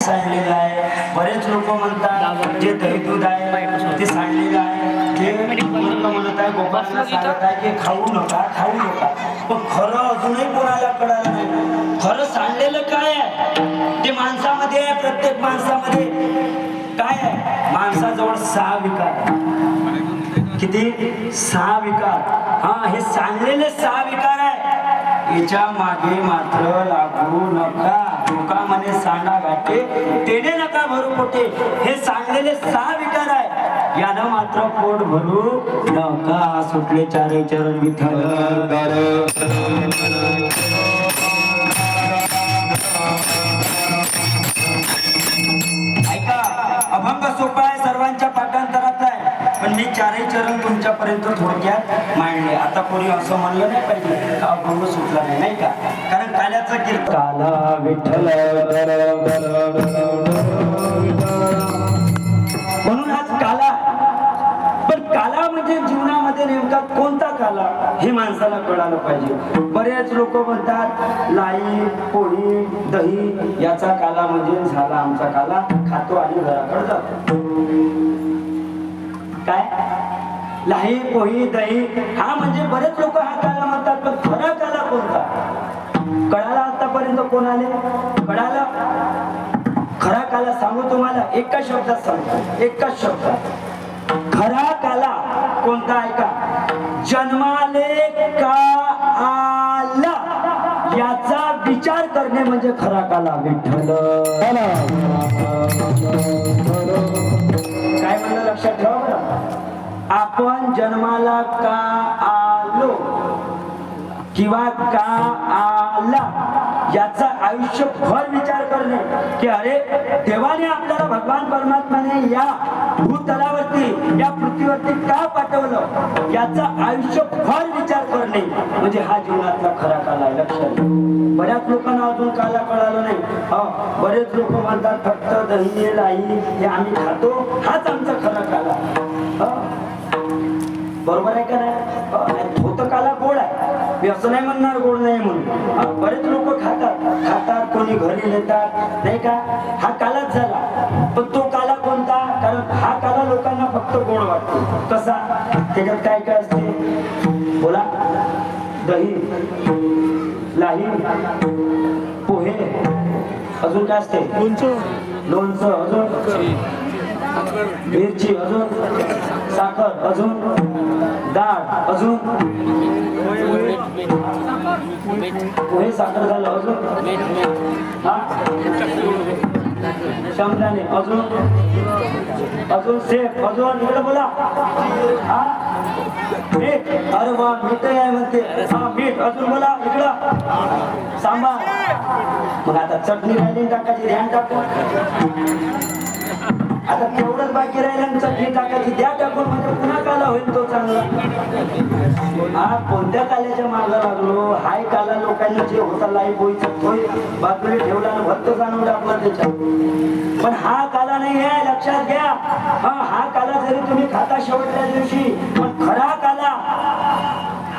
सांडलेलं आहे. बरेच लोक म्हणतात जे दही दूध आहे ते सांडलेलं आहे. जे लोक म्हणत आहे गोपाळांना सांगत आहे की खाऊ नका खाऊ नका. पण खरं अजूनही कोणाला कळालं नाही. खरं सांडलेलं काय आहे? ते माणसामध्ये आहे प्रत्येक माणसामध्ये. काय आहे? माणसाजवळ सहा विकार किती? सहा विकार. हा हे सांडलेले सहा विकार आहे याच्या मागे मात्र लागू नका. तुका म्हणे सांडा गाठे. तेने नका भरू पोटे. हे सांगलेले सहा विकार आहे. यानं मात्र पोट भरू नका. सुटले चारे चरण विठ्ठल. ऐका अभंग सोपा आहे सर्वांच्या पाठांतरात आहे. पण मी चारही चरण तुमच्यापर्यंत थोडक्यात मांडले. आता कोणी असं म्हणलं नाही पाहिजे का अभंग सुटला नाही नाही का? कारण काल्याचं कीर्तन. काला विठ्ठल म्हणून आज काला पण काला म्हणजे जीवनामध्ये नेमका कोणता काला? हे माणसाला कळालं पाहिजे. बरेच लोक म्हणतात लाई पोळी दही याचा काला म्हणजे झाला आमचा काला खातो आणि घराकडे जातो. काय? लाई पोळी दही हा म्हणजे बरेच लोक हा काला म्हणतात पण खरा काला कोणता? कळाला आतापर्यंत कोण आले? कळाला? खरा काला सांगू तुम्हाला एका शब्दात सांगतो एकाच शब्दात. खरा काला कोणता आहे का? जन्माले का आला? याचा विचार करणे म्हणजे खरा काला विठ्ठल. काय म्हणलं लक्षात ठेवा बरं. आपण जन्माला का आलो? किंवा का लावला याचा आयुष्यभर विचार करणे की अरे देवाने आपल्याला भगवान परमात्माने या भूतलावरती या पृथ्वीवरती का पाठवलं? याचा आयुष्यभर विचार करणे म्हणजे हा जीवनातला खरा काल आहे लक्षात बऱ्याच लोकांना अजून काला कळालं नाही. हा बरेच लोक म्हणतात फक्त दही लाई हे आम्ही खातो हाच आमचा खरा काला. बरोबर आहे? असं नाही म्हणणार गोड नाही म्हणून बरेच लोक खातात. खातात कोणी घरी नेतात. नाही का? हा कालाच झाला. पण तो काला कोणता? कारण हा काला लोकांना फक्त गोड वाटतो. कसा? त्याच्यात काय काय असते? बोला. दही. लाही. पोहे. अजून काय असते? लोणचं. अजून? मिरची अजून? साखर अजून डाळ अजून पोहे साखर झालं अजून हा? शेंगदाणे अजून अजून सेफ अजून इकडे बोला. हा? मीठ अरे वा मीठ आहे म्हणते. हा मीठ अजून बोला इकडं. सांबार मग आता चटणी राहिली टाकायची ध्यान टाकू आता तेवढंच बाकी राहिलं आणि चटणी टाकायची द्या टाकून म्हणजे पुन्हा काला होईल तो चांगला. हा कोणत्या काल्याच्या मागं लागलो? हाय काला लोकांनी जे होता लाईफ बोईचा तोय बाजूला ठेवला आणि भक्त जाणून टाकलं त्याच्या पण हा काला नाही आहे लक्षात घ्या. हा हा काला जरी तुम्ही खाता शेवटच्या दिवशी पण खरा काला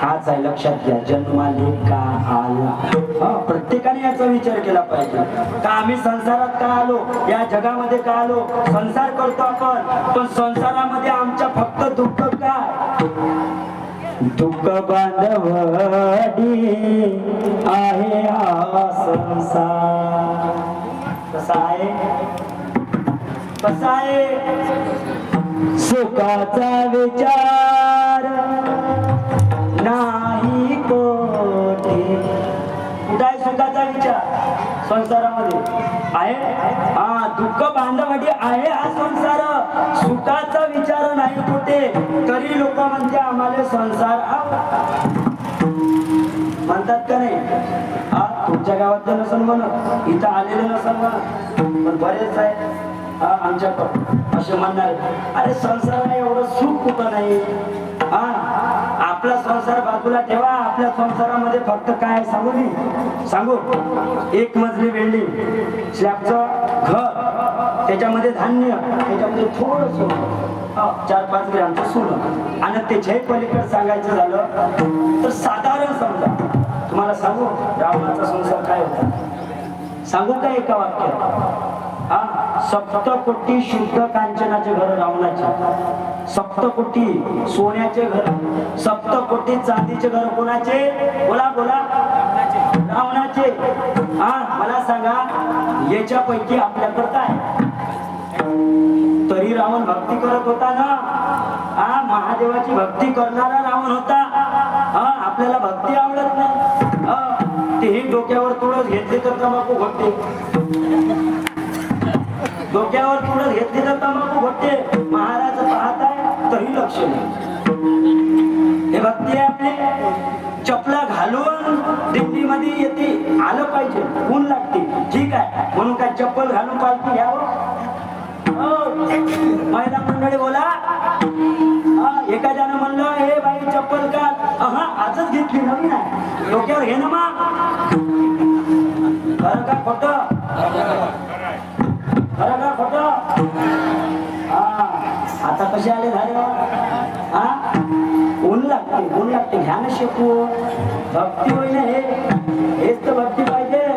हाच आहे लक्षात घ्या. जन्माले का आला प्रत्येकाने याचा विचार केला पाहिजे. का आम्ही संसारात का आलो? या जगामध्ये का आलो? संसार करतो आपण पण संसारामध्ये आमच्या फक्त दुःख काय? दुःख बांधवडी आहे हा संसार. कसा आहे? कसा आहे? सुखाचा विचार. नाही कोटी कुठं? आहे सुखाचा विचार. संसारामध्ये. आहे? हा दुःख बांधवाडी आहे हा संसार. सुखाचा विचार नाही कुठे. तरी लोक म्हणते आम्हाला संसार म्हणतात का नाही? हा तुमच्या गावातलं नसेल म्हणत इथं आलेलं नसेल म्हणत पण बरेच आहे हा आमच्याकडं असे म्हणणार अरे संसाराला एवढं सुख कुठं नाही? हा आपला संसार बाजूला ठेवा. आपल्या संसारामध्ये फक्त काय सांगू मी? सांगू? एक मजली बिल्डिंग स्लॅबचं घर. त्याच्यामध्ये धान्य. त्याच्यामध्ये थोडस चार पाच ग्रॅमचं सोनं. आणि त्याच्याही पलीकडे सांगायचं झालं तर साधारण समजा तुम्हाला सांगू? रावणाचा संसार काय होता? सांगू का एका वाक्यात? हा सप्तकोटी शुद्ध कांचनाचे घर रावणाचे. सप्तकोटी सोन्याचे घर सप्तकोटी चांदीचे घर कोणाचे? बोला बोला. रावणाचे. हा मला सांगा याच्यापैकी आपल्या काय तरी रावण भक्ती करत होता ना? हा महादेवाची भक्ती करणारा रावण होता. हा आपल्याला भक्ती आवडत नाही. तेही डोक्यावर तुळस घेतली तर तंबाखू घोटते. डोक्यावर तुळस घेतली तर तंबाखू घोटते. महाराज तरी लक्ष नाही हे भक्ती आहे. आपली चपला घालून दिंडीमध्ये येते. आलं पाहिजे. ऊन लागते. ठीक आहे. म्हणून काय चप्पल घालून पालखी घ्यावं हो. महिला मंडळी बोला. हा, एका जण म्हणलं हे बाई चप्पल का हा आजच घेतली नवीन आहे. डोक्यावर घे ना मग. खरं का खोट? खरं का खोट? कसे आले झाले? हो? ऊन लागते ऊन लागते. घ्या ना शेपू. भक्ती होईल हे. हेच तर भक्ती पाहिजे.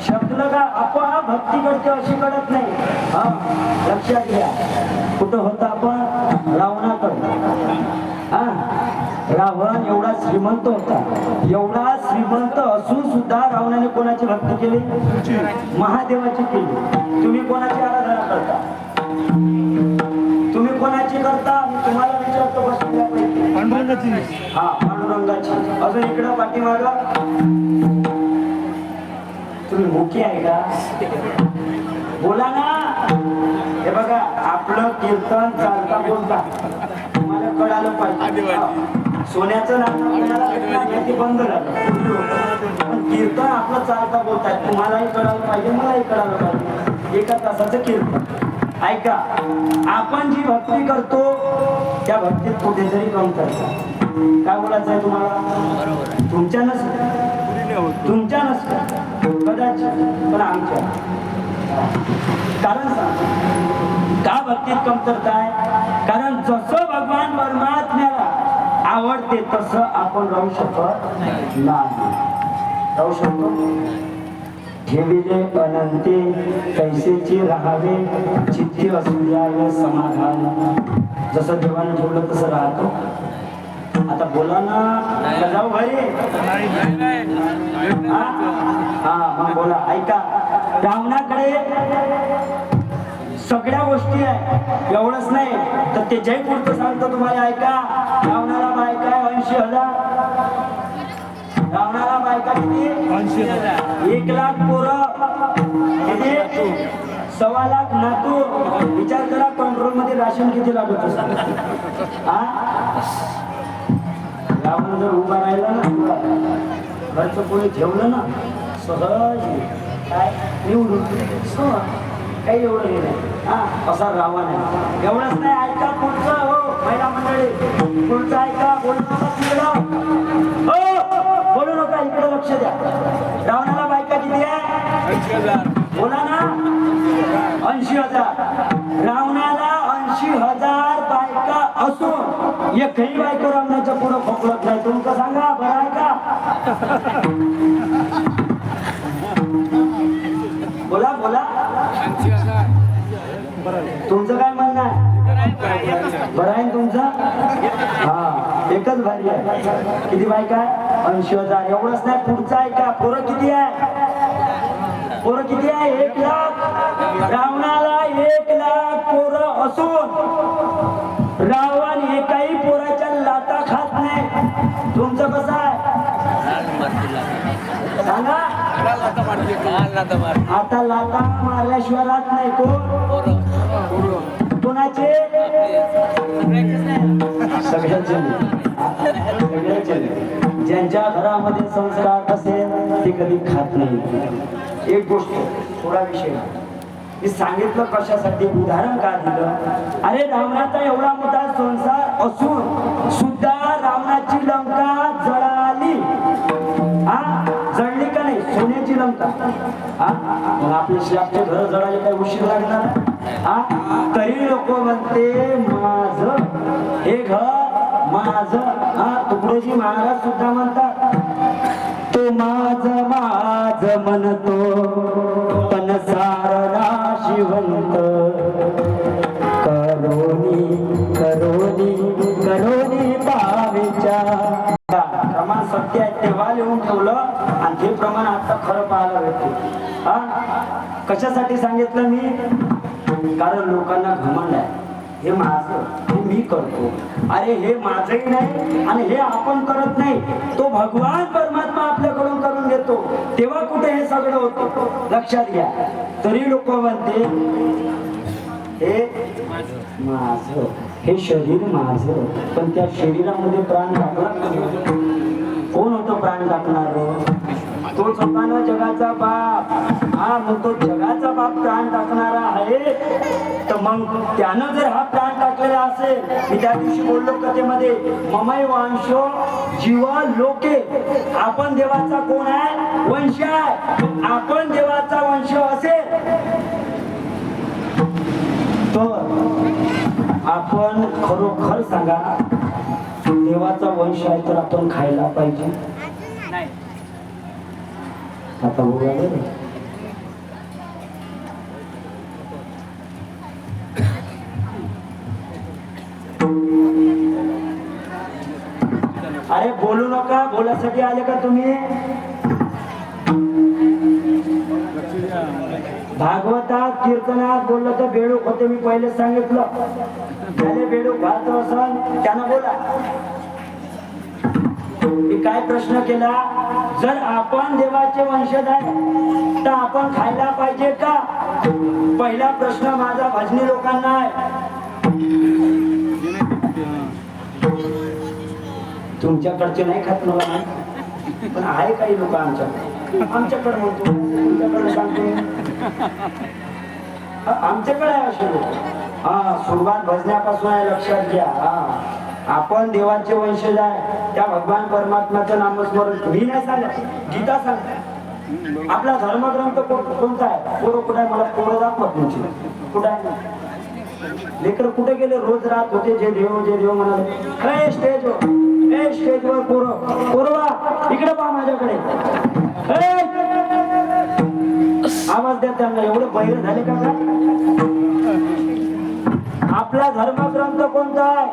शब्दलं का आपोआप भक्ती करते अशी कळत नाही. हा लक्षात घ्या. कुठं होतं आपण? रावणाकडं. हा? रावण एवढा श्रीमंत होता. एवढा श्रीमंत असून सुद्धा रावणाने कोणाची भक्ती केली? महादेवाची केली. तुम्ही कोणाची आराधना करता? तुम्ही कोणाची करता? मी तुम्हाला विचारतो बसल्यापैकी. पांडुरंगाची. हा पांडुरंगाची. अजून इकडं पाठीमाग. तुम्ही मुखी आहे का? बोला ना. हे बघा आपलं कीर्तन चालता बोलता. तुम्हाला कळालं पाहिजे. सोन्याचं नाणं बंद झालं. पण कीर्तन आपलं चालता बोलताय तुम्हालाही कळालं पाहिजे मलाही कळालं पाहिजे. एका तासाचं कीर्तन. ऐका आपण जी भक्ती करतो त्या भक्तीत कुठेतरी कमतरता काय बोलायचं आहे तुम्हाला? तुमच्या नसतं. तुमच्या नसतं. कदाचित पण आमच्या. कारण सांग. का भक्तीत कमतरता आहे कारण जसं भगवान परमात्म्याला आवडते तसं आपण राहू शकत नाही. राहू शकतो? ठेविले अनंते कैसेचे राहावे चित्ती असुयाय समाधान. जसं देवाने ठेवलं तसं राहतो. आता बोला ना जाऊ घरी हा? मग बोला. ऐका रावणाकडे सगळ्या गोष्टी आहे. एवढंच नाही. तर ते जयपूरचं सांगतो तुम्हाला ऐका. रावणाला बायका ऐंशी हजार. बायका किती एक लाख पोरं म्हणजे सव्वा लाख नातू विचार करा कंट्रोलमध्ये राशन किती लागत जर उभा राहिला ना घरचं कोणी ठेवलं ना सहज काय? निवडून. सहज काही एवढं हे नाही. हा असा रावा नाही एवढंच नाही ऐका पुढचं हो महिला मंडळी. पुढचं ऐका बोलू बघा इकडे लक्ष द्या. रावणाला बायका किती आहे बोला ना ऐंशी हजार. रावणाला ऐंशी हजार बायका असून एकही बायको रावणाच्या पुढे खोकलत नाही. तुमचं सांगा बरं आहे का? बोला बोला. तुमचं काय म्हणणं आहे? बरं आहे ना तुमचं? हा एकच भारी आहे. किती बायका आहे ऐंशी हजार एवढंच नाही पुढचं आहे का? पोरं किती आहे? पोरं किती आहे? एक लाख. रावणाला एक लाख पोरं असून रावण एकाही पोराच्या लाता खात नाही. तुमचं कसं आहे? सांगा. आता लाता मारल्याशिवाय राहत नाही कोण? कोणाचे? सगळ्यांचे. सगळ्यांचे. ज्यांच्या घरामध्ये संस्कार असेल ते कधी खात नाही. एक गोष्ट थोडा विषय. मी सांगितलं कशासाठी? उदाहरण का दिलं? अरे रावणाचा एवढा मोठा संसार असून सुद्धा रावणाची लंका जळाली. हा? जळली का नाही? सोन्याची लंका. हा? मग आपले श्लापचे घर जळायला काही उशीर लागणार? हा? तरी लोक म्हणते माझ हे घर माझ. हा तुकडोजी महाराज सुद्धा म्हणतात तो माझ माझ म्हणतो पण सारदा शिवंत. करोनी करोनी करोनी पावेच्या प्रमाण सत्य आहे तेव्हा लिहून ठेवलं आणि ते प्रमाण आता खरं पाहायला भेटते. हा कशासाठी सांगितलं मी? कारण लोकांना घमंड आहे. हे माझं हे मी करतो. अरे हे माझंही नाही आणि हे आपण करत नाही. तो भगवान परमात्मा आपल्याकडून करून घेतो. तेव्हा कुठे हे सगळं होतं? लक्षात घ्या. तरी लोक म्हणते हे माझ हे शरीर माझ पण त्या शरीरामध्ये प्राण टाकला कोण होतो प्राण टाकणार तोच होता ना जगाचा बाप. हा मग तो जगाचा बाप प्राण टाकणारा आहे. तर मग त्यानं जर हा प्राण टाकलेला असेल मी त्या दिवशी बोललो कथेमध्ये ममय वांशो जीवा लोके आपण देवाचा कोण आहे? वंश आहे. आपण देवाचा वंश असेल तर आपण खरोखर सांगा देवाचा वंश आहे तर आपण खायला पाहिजे. आता बोला नका आले का तुम्ही? भागवतात कीर्तनात बोललं तर बेडूक होते मी पहिले सांगितलं. त्याने बेडूक भात असन त्यानं बोला. मी काय प्रश्न केला? जर आपण देवाचे वंशज आहे तर आपण खायला पाहिजे का? पहिला प्रश्न माझा भजनी लोकांना आहे. तुमच्याकडचे नाही खात मला पण आहे काही लोक आमच्याकडे. आमच्याकडे म्हणतो तुमच्याकडे सांगतो. आमच्याकडे आहे असे लोक. हा सुरुवात भजण्यापासून आहे लक्षात घ्या. हा. आपण देवाचे वंशज आहे. त्या भगवान परमात्म्याचं नामस्मरण मी नाही सांगत. गीता सांगत आपला धर्मग्रंथ कोणता आहे? पोरं कुठे आहे? मला पोरं दाखवा तुमची कुठे आहे? लेकर कुठे गेले? रोज रात होते जे देव जे देव म्हणाले स्टेज स्टेजवर. ए स्टेजवर पोरं पोरवा. इकडे पहा माझ्याकडे. आवाज द्या त्यांना. एवढे बैर झाले का आपला धर्मग्रंथ कोणता आहे?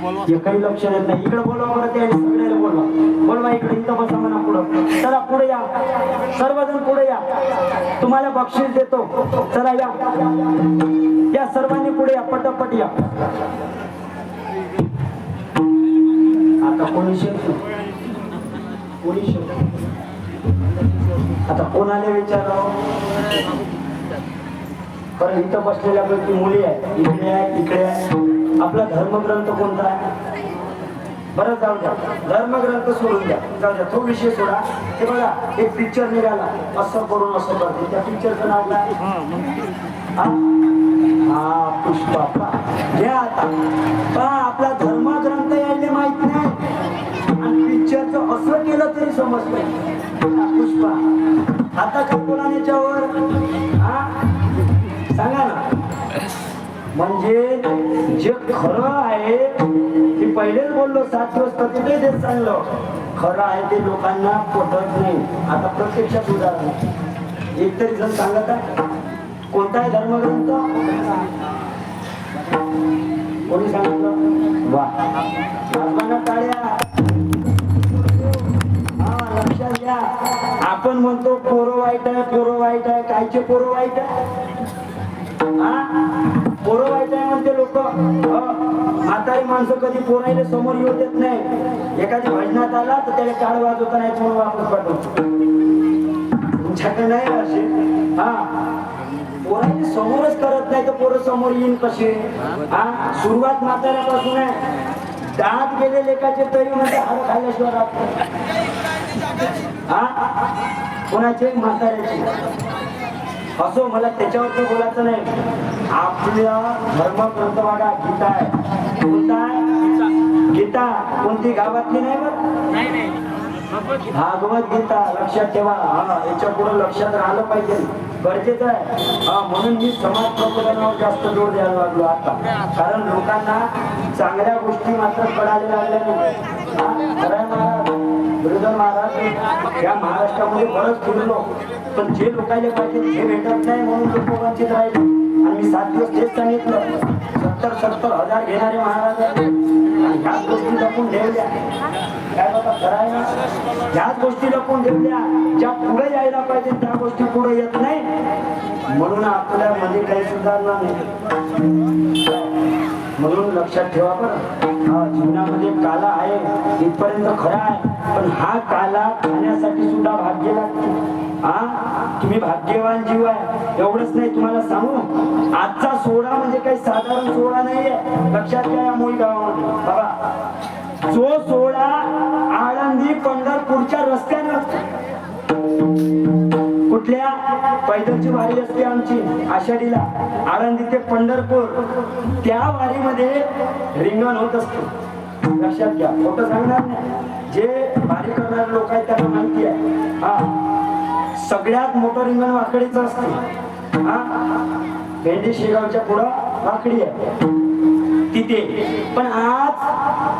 ए! काही लक्ष देत नाही. इकडे बोलवा बरं ते सगळ्याला बोलवा. बोलवा इकडे इथं बसा म्हणा पुढं. चला पुढे या. सर्वजण पुढे या. तुम्हाला बक्षीस देतो. चला या. या सर्वांनी पुढे या. पटापट या. आता कोणी शेत कोणी शेत आता कोणाला विचारावं? बरं इथं बसलेल्या मुली आहे इकडे आहेत इकडे आहे. आपला धर्मग्रंथ कोणता आहे? बरं जाऊ द्या. धर्मग्रंथ सोडून द्या. जाऊ द्या. तो विषय सोडा. हे बघा एक पिक्चर निघाला. असं करून असं करते त्या पिक्चरचं नाव काय हा? पुष्पा. घ्या आता. पहा आपला धर्मग्रंथ यायला माहीत नाही. आणि पिक्चरचं असं केलं तरी समजत पुष्पा. आता का कोणा म्हणजे जे खरं आहे ते पहिलेच बोललो सात दिवस प्रतिते देत सांगलो खरं आहे ते लोकांना पटत नाही. आता प्रत्यक्षात उदाहरण. एक तरी जण सांगत कोणता आहे धर्मग्रंथ? कोणी सांगितलं? वा. टाळ्या. हा लक्षात घ्या. आपण म्हणतो पोरं वाईट आहे पोरं वाईट आहे कायचे पोरं वाईट आहे. पोरं वाईट आहे म्हणते लोक. हो. म्हातारी माणसं कधी पोरायला समोर येऊ देत नाही. एखादी भजनात आला तर त्याला काळ वाजवता नाही म्हणून वापस पाठवतो. तुमच्याकडे नाही असे? हा. पोरांनी समोरच करत नाही तर पोरं समोर येईन कसे? हा? सुरुवात म्हाताऱ्यापासून आहे. दात गेले लेखाचे तरी म्हणजे हार खाल्ल्याशिवाय राहतो हा? कोणाचे? म्हाताऱ्याचे. असो मला त्याच्यावरती बोलायचं नाही. आपल्या धर्मग्रंथ बघा गीता आहे. कोणता? गीता. कोणती गावातली नाही बरं? भागवत गीता. लक्षात ठेवा. हा याच्यापुढे लक्षात राहिलं पाहिजे. गरजेचं आहे. हा, म्हणून मी समाज प्रबोधनावर जास्त जोर द्यायला लागलो आता. कारण लोकांना चांगल्या गोष्टी मात्र कळायला लागल्या नाही. महाराज? महाराज या महाराष्ट्रामध्ये बरंच फिरलो. पण जे लोकायला पाहिजे ते भेटत नाही म्हणून लोक वंचित राहिले. आणि मी सात दिवस तेच सांगितलं. सत्तर सत्तर हजार घेणारे महाराज आणि ह्याच गोष्टी जपून ठेवल्या. काय बाबा करायला ह्याच गोष्टी जपून ठेवल्या. ज्या पुढे यायला पाहिजे त्या गोष्टी पुढे येत नाही. म्हणून आपल्यामध्ये काही सुधारणा नाही. म्हणून लक्षात ठेवा बरं. हा जीवनामध्ये काला आहे इथपर्यंत खरा आहे पण हा काला खाण्यासाठी सुद्धा भाग्य लागते. हा तुम्ही भाग्यवान जीव आहे. एवढंच नाही तुम्हाला सांगू? आजचा सोहळा म्हणजे काही साधारण सोहळा नाहीये. लक्षात घ्या या मोई गावामध्ये. बाबा जो सोहळा आळंदी पंढरपूरच्या रस्त्याने असतो कुठल्या पैदलची वारी असते आमची? आषाढीला. आळंदी ते पंढरपूर. त्या वारीमध्ये रिंगण होत असतो. लक्षात घ्या. खोटं सांगणार नाही. जे वारी करणारे लोक आहेत त्यांना माहिती आहे. हा. सगळ्यात मोठं रिंगण वाकडीचं असते. हा. भेंडी शेगावच्या पुढं वाकडी आहे. तिथे. पण आज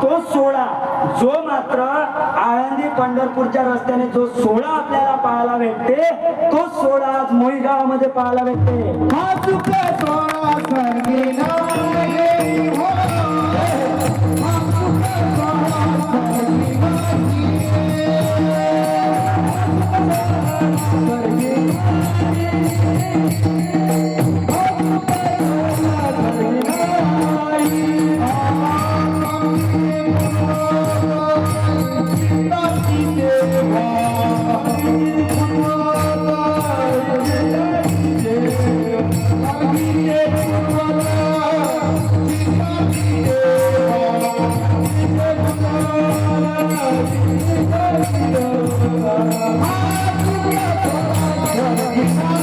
तो सोहळा जो मात्र आळंदी पंढरपूरच्या रस्त्याने जो सोहळा आपल्याला पाहायला भेटते तो सोहळा आज मोई गावामध्ये पाहायला भेटते. हा. हा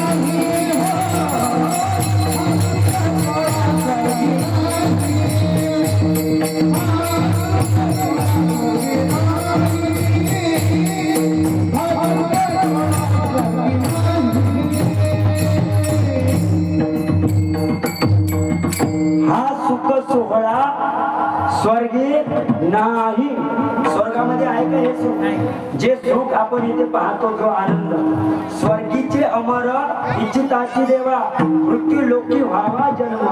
नाही जे सुख आपण इथे पाहतो जो आनंद. स्वर्गीचे अमर इच्छिताची देवा मृत्यू लोकी व्हावा जन्म.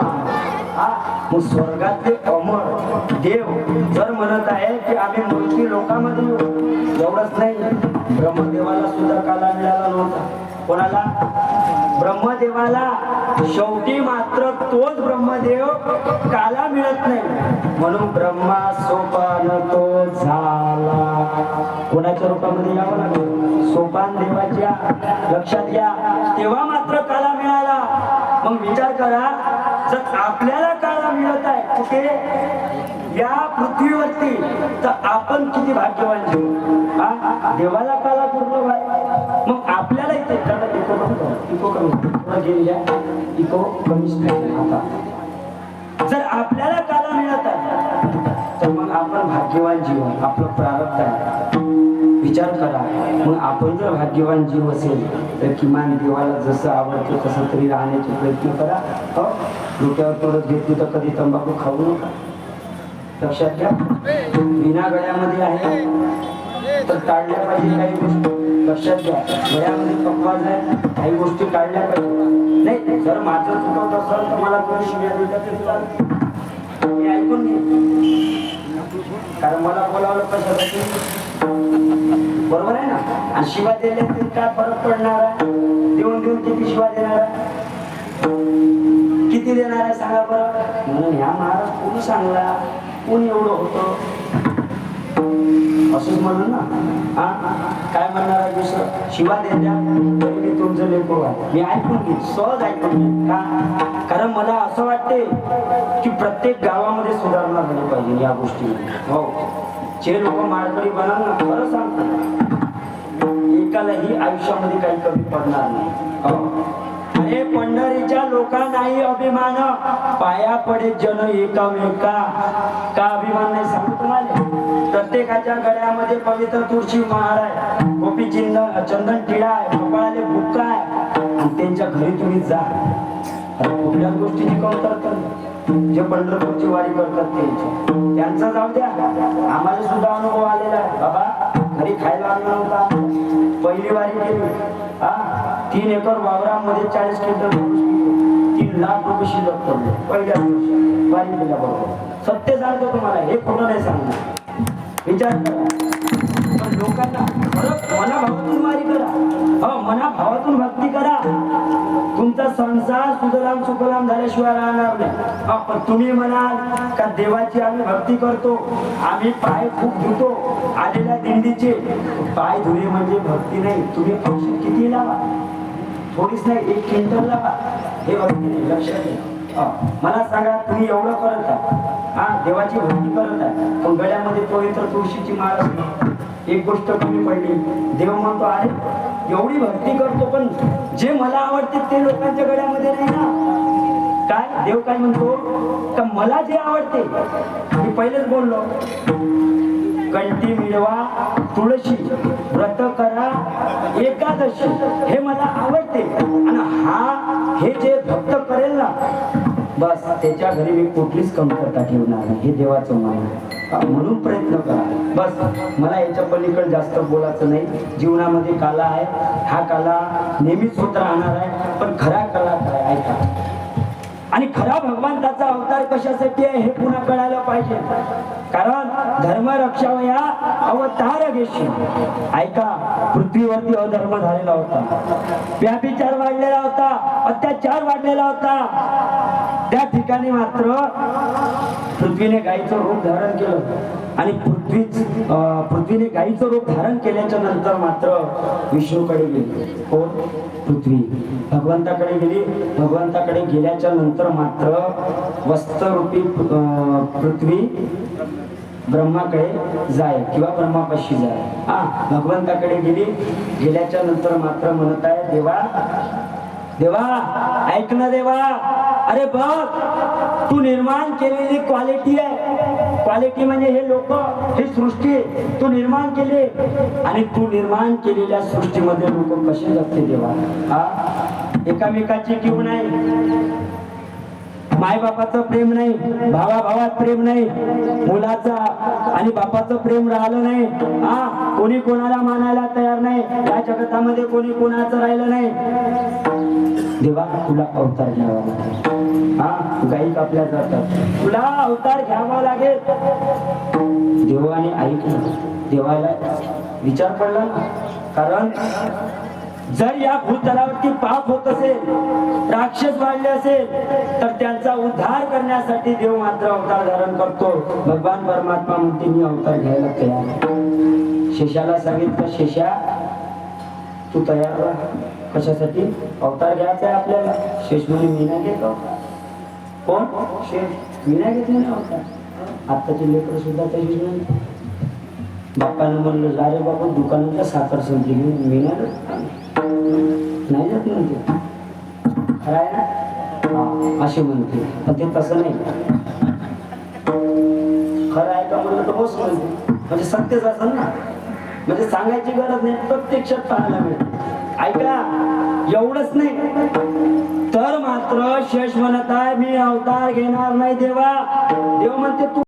हा मग स्वर्गातले अमर देव जर म्हणत आहे की आम्ही मृत्यू लोकांमध्ये एवढंच नाही. ब्रह्मदेवाला सुद्धा काला मिळाला नव्हता. कोणाला? ब्रह्मदेवाला. शेवटी मात्र तोच ब्रह्मदेव काला मिळत नाही. म्हणून ब्रह्मा सोपान तो झाला. कोणाच्या रूपामध्ये यावं लागलं? सोपान देवाच्या लक्षात घ्या तेव्हा मात्र काला मिळाला. मग विचार करा जर आपल्याला काला मिळत आहे कुठे? या पृथ्वीवरती. तर आपण किती भाग्यवान जीव. हा? देवाला काला पूर्ण मग आपल्याला इथे इको कमी इको कमी जर आपल्याला काला मिळत आहे तर मग आपण भाग्यवान जीवन आपलं प्रारब्ध आहे. विचार करा. मग आपण जर भाग्यवान जीव असेल तर किमान देवाला जसं आवडतं तसं तरी राहण्याचे प्रयत्न करा. हो? डोक्यावर तोडत घेतली तर कधी तंबाखू खाऊ नका. लक्षात घ्या. विना गळ्यामध्ये आहे. तर टाळल्या पाहिजे काही गोष्टी. लक्षात घ्या. गळ्यामध्ये पकवाज आहे काही गोष्टी काढल्या पाहिजे. नाही जर माझं चुकवत असेल तर मला तुम्ही शिव्या दिल्या तरी चालतं. मी ऐकून घे कारण मला बोलावलं कशासाठी बरोबर आहे ना? आणि शिवा दिल्या तरी काय फरक पडणार आहे? देऊन देऊन किती शिवा देणार आहे? किती देणार आहे सांगा बरं? म्हणून ह्या महाराज कोण सांगला? कोण एवढं होतं? असंच म्हणून ना. हा? काय म्हणणार आहे दुसरं? शिवा देत्या तरी मी तुमचं लेखो मी ऐकून घेईन. सहज ऐकून घेईन. का? कारण मला असं वाटते की प्रत्येक गावामध्ये सुधारणा झाली पाहिजे या गोष्टीमध्ये. हो. जे लोक माळकरी बनाल ना खरं सांगतो. एकालाही आयुष्यामध्ये काही कमी पडणार नाही. हो. अरे पंढरीच्या लोकांनाही अभिमान. पाया पडे जन एकामेका. का अभिमान नाही सांगतो? प्रत्येकाच्या गळ्यामध्ये पवित्र तुळशी महार आहे. गोपी चिन्ह चंदन टिळा आहे कपाळाले बुक्का आहे. त्यांच्या घरी तुम्ही जा. कुठल्याच गोष्टीची कमतरता जे पंढरपूरची वारी करतात त्यांची. त्यांचा जाऊ द्या. आम्हाला सुद्धा अनुभव आलेला आहे. बाबा घरी खायला आणला होता पहिली वारी केली. हा तीन एकर वावरामध्ये चाळीस क्विंटल तीन लाख रुपये शिल्लक पडले. पहिल्या दिवशी वारी केल्याबरोबर. सत्य सांगतो तुम्हाला. हे कुठं नाही सांगणार. विचार करा. पण लोकांना खरं मनाभावातून वारी करा. हो मनाभावातून भक्ती करा. तुमचा संसार सुखराम सुखराम झाल्याशिवाय राहणार नाही. पण तुम्ही म्हणाल का देवाची आम्ही भक्ती करतो? आम्ही पाय खूप धुतो. आलेल्या दिंडीचे. पाय धुणे म्हणजे भक्ती नाही. तुम्ही औषध किती लावा? थोडीच नाही एक क्विंटल लावा. हे भक्ती नाही लक्षात घ्या मला सांगा तुम्ही एवढं करत? आहे हा देवाची भक्ती करत. आहे पण गळ्यामध्ये पवित्र तुळशीची माळ असते. एक गोष्ट कमी पडली. देव म्हणतो आहे एवढी भक्ती करतो पण जे मला आवडते ते लोकांच्या गळ्यामध्ये नाही ना. काय? देव काय म्हणतो का मला जे आवडते मी पहिलेच बोललो. कंठी मिळवा तुळशी व्रत करा एकादशी हे मला आवडते. आणि हा हे जे भक्त करेल ना बस त्याच्या घरी मी कुठलीच कमतरता ठेवणार नाही. हे देवाचं मान आहे. म्हणून प्रयत्न करा. बस मला याच्या पलीकडे जास्त बोलायचं नाही. जीवनामध्ये काला आहे. हा काला नेहमीच होत राहणार आहे. पण खरा कला काय ऐका. आणि खरा भगवंताचा अवतार कशासाठी आहे हे पुन्हा कळायला पाहिजे. कारण धर्म रक्षावया अवतार घेशी. ऐका पृथ्वीवरती अधर्म झालेला होता. व्याभिचार वाढलेला होता अत्याचार वाढलेला होता. त्या ठिकाणी मात्र पृथ्वीने गाईचं रूप धारण केलं. आणि पृथ्वीच पृथ्वीने गाईचं रूप धारण केल्याच्यानंतर मात्र विष्णूकडे गेली. कोण पृथ्वी. भगवंताकडे गेली. भगवंताकडे गेल्याच्यानंतर मात्र वस्त्ररूपी अं, पृथ्वी ब्रह्माकडे जाय किंवा ब्रह्मापाशी जाय. हा भगवंताकडे गेली. गेल्याच्यानंतर मात्र म्हणत आहे देवा देवा ऐक ना देवा. अरे बघ तू निर्माण केलेली क्वालिटी आहे. क्वालिटी म्हणजे हे लोक ही सृष्टी. तू निर्माण केली. आणि तू निर्माण केलेल्या सृष्टीमध्ये लोक कसे जगते देवा? हा एकामेकाची किंवा नाही. माय बापाचं प्रेम नाही भावा भावात प्रेम नाही मुलाचा आणि बापाचं प्रेम राहिलं नाही. हा कोणी कोणाला मानायला तयार नाही या जगतामध्ये कोणी कोणाचं राहिलं नाही. देवा तुला अवतार घ्यावा लागेल. हा गाई कापल्या जातात. तुला अवतार घ्यावा लागेल. देवाने ऐकलं देवाला विचार पडला ना? कारण जर या भूतलावरती पाप होत असेल राक्षस वाढले असेल तर त्यांचा उद्धार करण्यासाठी देव मात्र अवतार धारण करतो. भगवान परमात्मा म्हणते मी अवतार घ्यायला तयार शेषाला सांगितलं शेषा तू तयार राहा. कशासाठी? अवतार घ्यायचा आहे आपल्याला. शेष म्हणे मी नाही घेतो कोण? शेष मी नाही घेतले ना अवतार. आत्ताचे लेकर सुद्धा तशीच नाही. बाप्पानं म्हणलं अरे बाबा दुकानातल्या साखर संपली घेऊन मी नाही नाही जात म्हणते खरं आहे ना? असे म्हणते. पण ते तसं नाही. खरं आहे का म्हणलं तर होच म्हणते. म्हणजे सत्यच असेल ना म्हणजे सांगायची गरज नाही प्रत्यक्षात पाहायला मिळते. ऐका एवढंच नाही. तर मात्र शेष म्हणत आहे मी अवतार घेणार नाही देवा. देव म्हणते तू